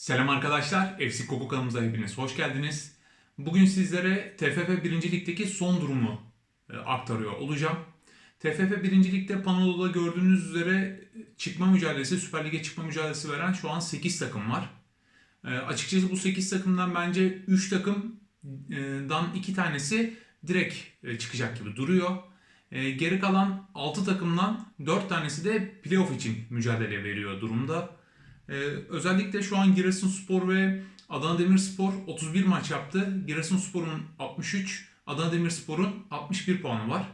Selam arkadaşlar, FC Koku kanalımıza hepiniz hoş geldiniz. Bugün sizlere TFF 1. Lig'deki son durumu e, aktarıyor olacağım. TFF 1. Lig'de panoda gördüğünüz üzere çıkma mücadelesi, Süper Lig'e çıkma mücadelesi veren şu an 8 takım var. E, açıkçası bu 8 takımdan bence 3 takımdan 2 tanesi direkt e, çıkacak gibi duruyor. E, geri kalan 6 takımdan 4 tanesi de playoff için mücadele veriyor durumda. Ee, özellikle şu an Giresunspor ve Adana Demirspor 31 maç yaptı. Giresunspor'un 63, Adana Demirspor'un 61 puanı var.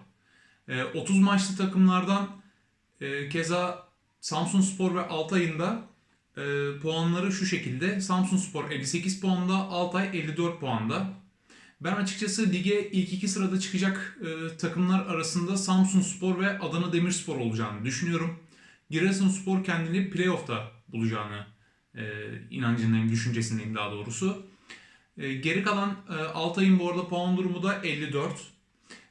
Ee, 30 maçlı takımlardan e, keza Samsunspor ve Altay'ın da e, puanları şu şekilde. Samsunspor 58 puanda, Altay 54 puanda. Ben açıkçası lige ilk iki sırada çıkacak e, takımlar arasında Samsunspor ve Adana Demirspor olacağını düşünüyorum. Giresunspor kendini playoff'ta bulacağını e, inancındayım, düşüncesindeyim daha doğrusu. E, geri kalan e, Altay'ın bu arada puan durumu da 54.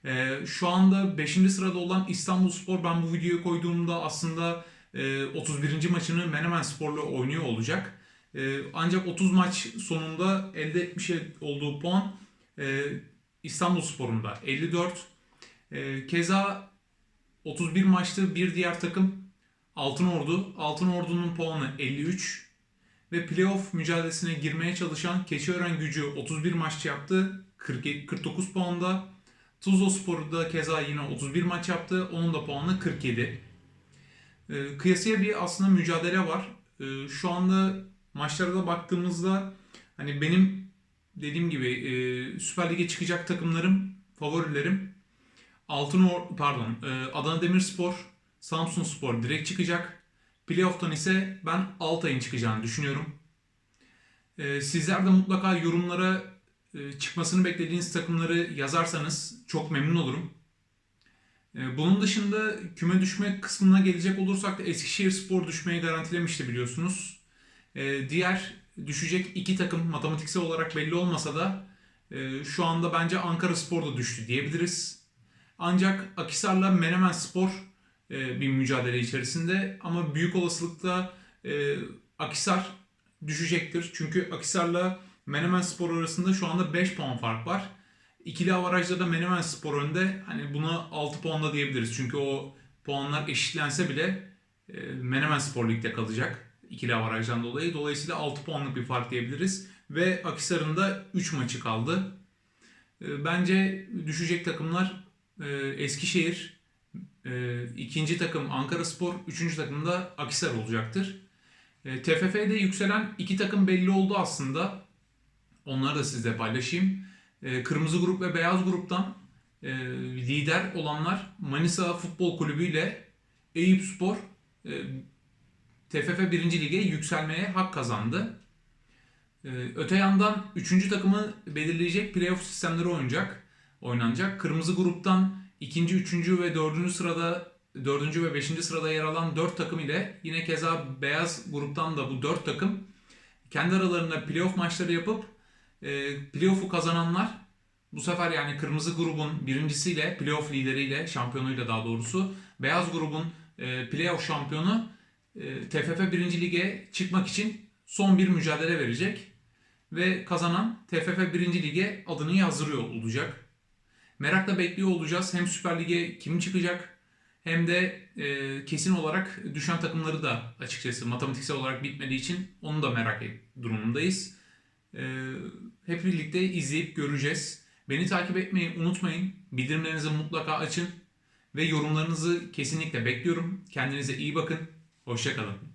E, şu anda 5. sırada olan İstanbulspor ben bu videoyu koyduğumda aslında e, 31. maçını Menemen Spor'la oynuyor olacak. E, ancak 30 maç sonunda elde etmiş olduğu puan e, İstanbulspor'un da 54. E, keza 31 maçta bir diğer takım Altın Ordu. Altın Ordu'nun puanı 53 ve playoff mücadelesine girmeye çalışan Keçiören Gücü 31 maç yaptı. 47, 49 puanda. Tuzla Spor da keza yine 31 maç yaptı. Onun da puanı 47. Ee, kıyasıya bir aslında mücadele var. Ee, şu anda maçlara da baktığımızda hani benim dediğim gibi e, Süper Lig'e çıkacak takımlarım, favorilerim Altın Or pardon, e, Adana Demirspor, Samsun Spor direkt çıkacak. Playoff'tan ise ben Altay'ın çıkacağını düşünüyorum. Ee, sizler de mutlaka yorumlara e, çıkmasını beklediğiniz takımları yazarsanız çok memnun olurum. Ee, bunun dışında küme düşme kısmına gelecek olursak da Eskişehir Spor düşmeyi garantilemişti biliyorsunuz. Ee, diğer düşecek iki takım matematiksel olarak belli olmasa da e, şu anda bence Ankara Spor da düştü diyebiliriz. Ancak Akisar'la Menemen Spor e, bir mücadele içerisinde ama büyük olasılıkla e, Akisar düşecektir. Çünkü Akisar'la Menemen Spor arasında şu anda 5 puan fark var. İkili avarajda da Menemen Spor önde. Hani buna 6 puanla diyebiliriz. Çünkü o puanlar eşitlense bile e, Menemen Spor Lig'de kalacak. İkili avarajdan dolayı. Dolayısıyla 6 puanlık bir fark diyebiliriz. Ve Akisar'ın da 3 maçı kaldı. Bence düşecek takımlar Eskişehir, e, ikinci takım Ankara Spor, üçüncü takım da Akisar olacaktır. E, TFF'de yükselen iki takım belli oldu aslında. Onları da sizle paylaşayım. E, kırmızı grup ve beyaz gruptan e, lider olanlar Manisa Futbol Kulübü ile Eyüp Spor e, TFF 1. Lig'e yükselmeye hak kazandı. Öte yandan üçüncü takımı belirleyecek playoff sistemleri oynayacak, oynanacak. Kırmızı gruptan ikinci, üçüncü ve dördüncü sırada dördüncü ve beşinci sırada yer alan dört takım ile yine keza beyaz gruptan da bu dört takım kendi aralarında playoff maçları yapıp e, playoff'u kazananlar bu sefer yani kırmızı grubun birincisiyle playoff lideriyle şampiyonuyla daha doğrusu beyaz grubun e, playoff şampiyonu e, TFF 1. Lig'e çıkmak için son bir mücadele verecek ve kazanan TFF 1. Lig'e adını yazdırıyor olacak. Merakla bekliyor olacağız. Hem Süper Lig'e kim çıkacak hem de e, kesin olarak düşen takımları da açıkçası matematiksel olarak bitmediği için onu da merak durumundayız. E, hep birlikte izleyip göreceğiz. Beni takip etmeyi unutmayın. Bildirimlerinizi mutlaka açın ve yorumlarınızı kesinlikle bekliyorum. Kendinize iyi bakın. Hoşçakalın.